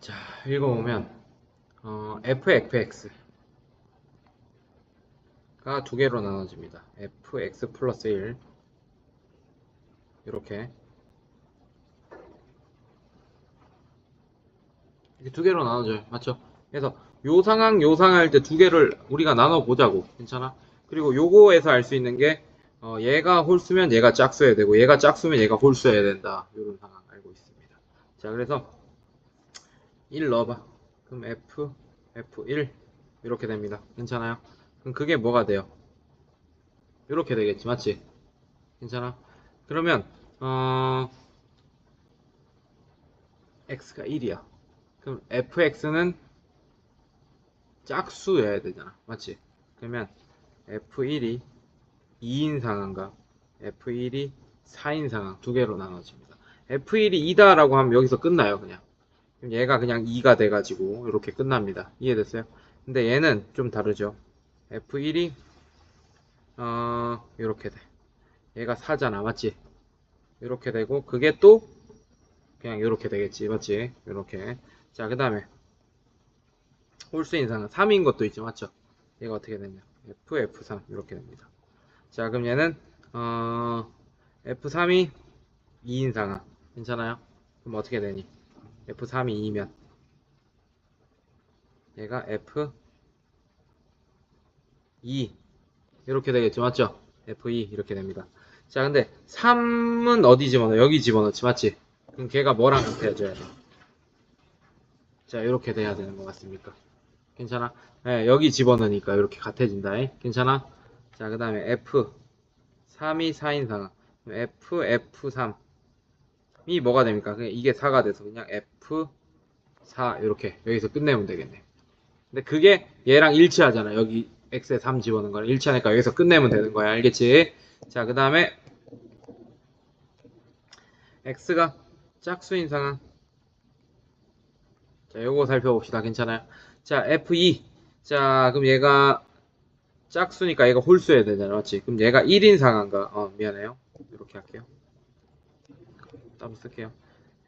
자, 읽어보면 어, fx가 두 개로 나눠집니다. fx 플러스 1 이렇게 이렇게 두 개로 나눠져요. 맞죠? 그래서 요 상황 요 상황 할 때 두 개를 우리가 나눠 보자고. 괜찮아? 그리고 요거에서 알 수 있는 게 어, 얘가 홀수면 얘가 짝수여야 되고 얘가 짝수면 얘가 홀수여야 된다. 이런 상황 알고 있습니다. 자, 그래서 1 넣어봐. 그럼 F, F1 이렇게 됩니다. 괜찮아요? 그럼 그게 뭐가 돼요? 이렇게 되겠지, 맞지? 괜찮아? 그러면 어, x가 1이야. 그럼 fx는 짝수여야 되잖아, 맞지? 그러면 f1이 2인 상황과 f1이 4인 상황 두 개로 나눠집니다. f1이 2다라고 하면 여기서 끝나요, 그냥. 얘가 그냥 2가 돼가지고 이렇게 끝납니다. 이해됐어요? 근데 얘는 좀 다르죠. F1이 어 이렇게 돼. 얘가 4잖아, 맞지? 이렇게 되고 그게 또 그냥 이렇게 되겠지, 맞지? 이렇게. 자, 그 다음에 홀수 인상은 3인 것도 있죠, 맞죠? 얘가 어떻게 되냐? F, F3 이렇게 됩니다. 자, 그럼 얘는 어 F3이 2인 상황 괜찮아요? 그럼 어떻게 되니? F3이 2면 얘가 F2 이렇게 되겠죠 맞죠? F2 이렇게 됩니다 자 근데 3은 어디 집어넣어? 여기 집어넣지 맞지? 그럼 걔가 뭐랑 같아져야 돼? 자 이렇게 돼야 되는 것 같습니까? 괜찮아? 네, 여기 집어넣으니까 이렇게 같아진다 잉? 괜찮아? 자 그 다음에 F 3이 4인 상황 F, F3 이 뭐가 됩니까? 이게 4가 돼서 그냥 F4 이렇게 여기서 끝내면 되겠네. 근데 그게 얘랑 일치하잖아. 여기 X에 3 집어넣은 거랑 일치하니까 여기서 끝내면 되는 거야. 알겠지? 자, 그 다음에 X가 짝수인 상황. 자, 요거 살펴봅시다. 괜찮아요? 자, F2. 자, 그럼 얘가 짝수니까 얘가 홀수여야 되잖아. 맞지? 그럼 얘가 1인 상황과, 어, 미안해요. 이렇게 할게요. 따로 쓸게요.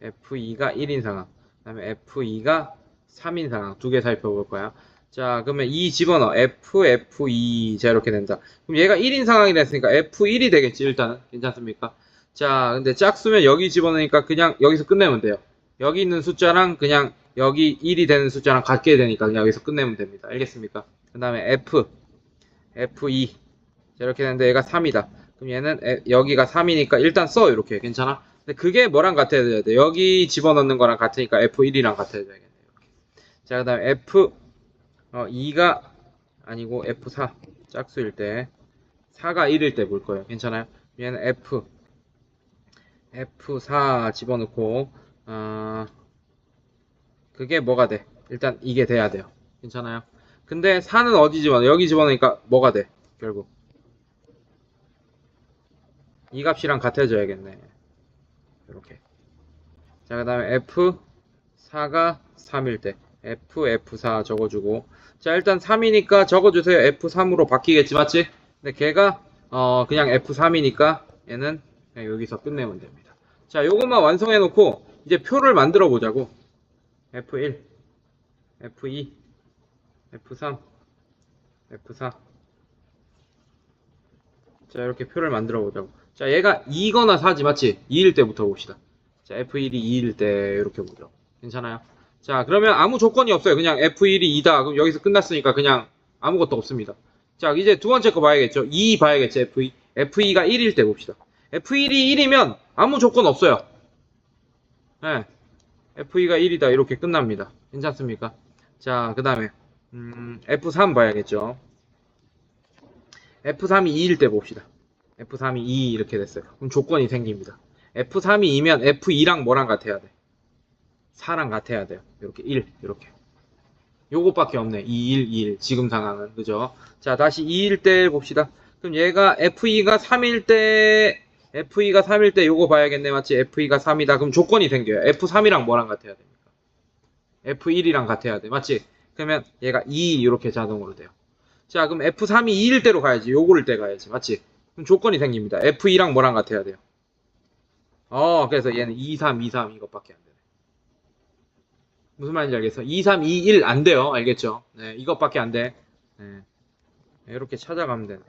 F2가 1인 상황. 그 다음에 F2가 3인 상황. 두 개 살펴볼 거야. 자, 그러면 2 집어넣어. F, F2. 자, 이렇게 된다. 그럼 얘가 1인 상황이라 했으니까 F1이 되겠지, 일단은. 괜찮습니까? 자, 근데 짝수면 여기 집어넣으니까 그냥 여기서 끝내면 돼요. 여기 있는 숫자랑 그냥 여기 1이 되는 숫자랑 같게 되니까 그냥 여기서 끝내면 됩니다. 알겠습니까? 그 다음에 F, F2. 자, 이렇게 되는데 얘가 3이다. 그럼 얘는 에- 여기가 3이니까 일단 써, 이렇게. 괜찮아? 근데 그게 뭐랑 같아야 돼? 여기 집어넣는 거랑 같으니까 F1이랑 같아야겠네요. 이렇게. 자, 그 다음에 F, 어, 2가 아니고 F4 짝수일 때 4가 1일 때 볼 거예요. 괜찮아요? 얘는 F F4 집어넣고 어, 그게 뭐가 돼? 일단 이게 돼야 돼요. 괜찮아요? 근데 4는 어디 집어넣어? 여기 집어넣으니까 뭐가 돼? 결국 이 값이랑 같아져야겠네. 이렇게. 자, 그 다음에 F4가 3일 때 F, F4 적어주고 자, 일단 3이니까 적어주세요. F3으로 바뀌겠지, 맞지? 근데 걔가 어, 그냥 F3이니까 얘는 그냥 여기서 끝내면 됩니다. 자, 요것만 완성해 놓고 이제 표를 만들어 보자고. F1, F2, F3, F4. 자, 이렇게 표를 만들어 보자고. 자, 얘가 2거나 4지, 맞지? 2일 때부터 봅시다. 자, F1이 2일 때 이렇게 보죠. 괜찮아요? 자, 그러면 아무 조건이 없어요. 그냥 F1이 2다. 그럼 여기서 끝났으니까 그냥 아무것도 없습니다. 자, 이제 두 번째 거 봐야겠죠. 2 봐야겠죠, F2. F2가 1일 때 봅시다. F1이 1이면 아무 조건 없어요. 네. F2가 1이다. 이렇게 끝납니다. 괜찮습니까? 자, 그 다음에, 음, F3 봐야겠죠. F3이 2일 때 봅시다. F3이 2 이렇게 됐어요. 그럼 조건이 생깁니다. F3이 2면 F2랑 뭐랑 같아야 돼? 4랑 같아야 돼요. 이렇게 1, 이렇게. 요것밖에 없네. 2, 1, 2, 1. 지금 상황은. 그죠? 자, 다시 2일 때 봅시다. 그럼 얘가 F2가 3일 때, F2가 3일 때 요거 봐야겠네. 맞지? F2가 3이다. 그럼 조건이 생겨요. F3이랑 뭐랑 같아야 됩니까? F1이랑 같아야 돼. 맞지? 그러면 얘가 2 이렇게 자동으로 돼요. 자, 그럼 F3이 2일 때로 가야지. 요거를 때 가야지. 맞지? 조건이 생깁니다. F2랑 뭐랑 같아야 돼요? 어, 그래서 얘는 2, 3, 2, 3 이것밖에 안 되네. 무슨 말인지 알겠어? 2, 3, 2, 1 안 돼요. 알겠죠? 네, 이것밖에 안 돼. 네. 이렇게 찾아가면 되네.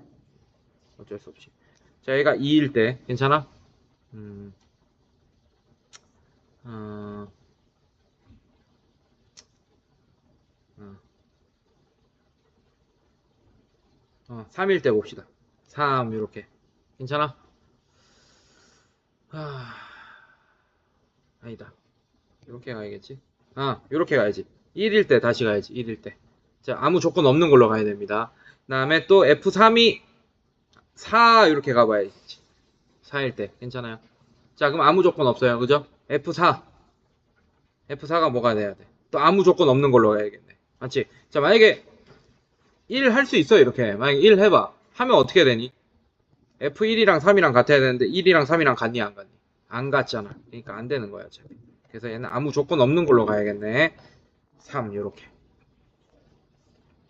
어쩔 수 없이. 자, 얘가 2일 때, 괜찮아? 음, 어, 어, 어, 3일 때 봅시다. 3, 이렇게. 괜찮아? 하... 아니다. 이렇게 가야겠지? 아, 이렇게 가야지. 1일 때 다시 가야지. 1일 때. 자, 아무 조건 없는 걸로 가야 됩니다. 그 다음에 또 F3이 4 이렇게 가봐야지. 4일 때. 괜찮아요? 자, 그럼 아무 조건 없어요. 그죠? F4. F4가 뭐가 돼야 돼? 또 아무 조건 없는 걸로 가야겠네. 맞지? 자, 만약에 1 할 수 있어. 이렇게. 만약에 1 해봐. 하면 어떻게 되니? F1이랑 3이랑 같아야 되는데 1이랑 3이랑 같니 안 같니? 안 같잖아. 그러니까 안 되는 거야, 어차피. 그래서 얘는 아무 조건 없는 걸로 가야겠네. 3 요렇게.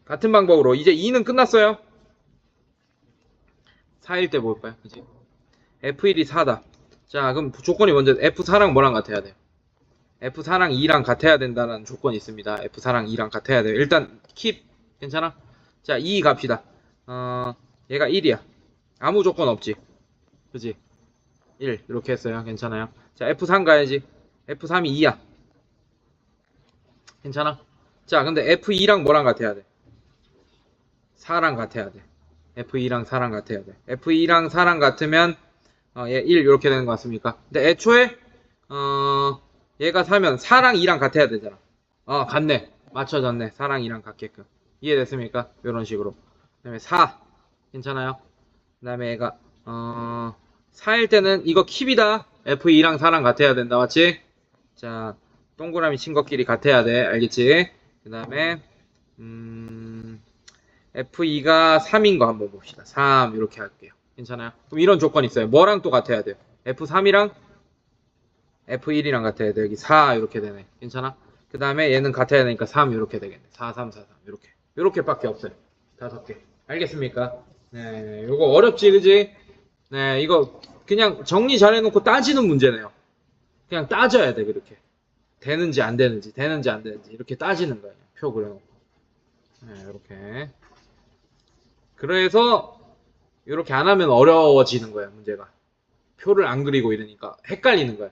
같은 방법으로 이제 2는 끝났어요. 4일 때 볼까요? 그지? F1이 4다. 자, 그럼 조건이 먼저 F4랑 뭐랑 같아야 돼요? F4랑 2랑 같아야 된다는 조건이 있습니다. F4랑 2랑 같아야 돼요. 일단 킵 괜찮아? 자, 2 갑시다. 어, 얘가 1이야. 아무 조건 없지. 그지? 1 이렇게 했어요. 괜찮아요? 자, F3 가야지. F3이 2야. 괜찮아? 자, 근데 F2랑 뭐랑 같아야 돼? 4랑 같아야 돼. F2랑 4랑 같아야 돼. F2랑 4랑 같으면 어, 얘 1 이렇게 되는 것 같습니까? 근데 애초에 어, 얘가 4면 4랑 2랑 같아야 되잖아. 어, 같네. 맞춰졌네. 4랑 2랑 같게끔. 이해됐습니까? 이런 식으로. 그 다음에 4. 괜찮아요? 그 다음에 얘가 어, 4일 때는 이거 킵이다. F2랑 4랑 같아야 된다. 맞지? 자, 동그라미 친 것끼리 같아야 돼. 알겠지? 그 다음에 음, F2가 3인 거 한번 봅시다. 3 이렇게 할게요. 괜찮아요? 그럼 이런 조건이 있어요. 뭐랑 또 같아야 돼요? F3이랑 F1이랑 같아야 돼. 여기 4 이렇게 되네. 괜찮아? 그 다음에 얘는 같아야 되니까 3 이렇게 되겠네. 4, 3, 4, 3 이렇게. 이렇게밖에 없어요. 다섯 개. 알겠습니까? 네, 이거 어렵지, 그지? 네, 이거 그냥 정리 잘 해놓고 따지는 문제네요. 그냥 따져야 돼, 그렇게. 되는지 안 되는지, 되는지 안 되는지 이렇게 따지는 거예요. 표 그려놓고. 네, 이렇게. 그래서 이렇게 안 하면 어려워지는 거예요, 문제가. 표를 안 그리고 이러니까 헷갈리는 거예요.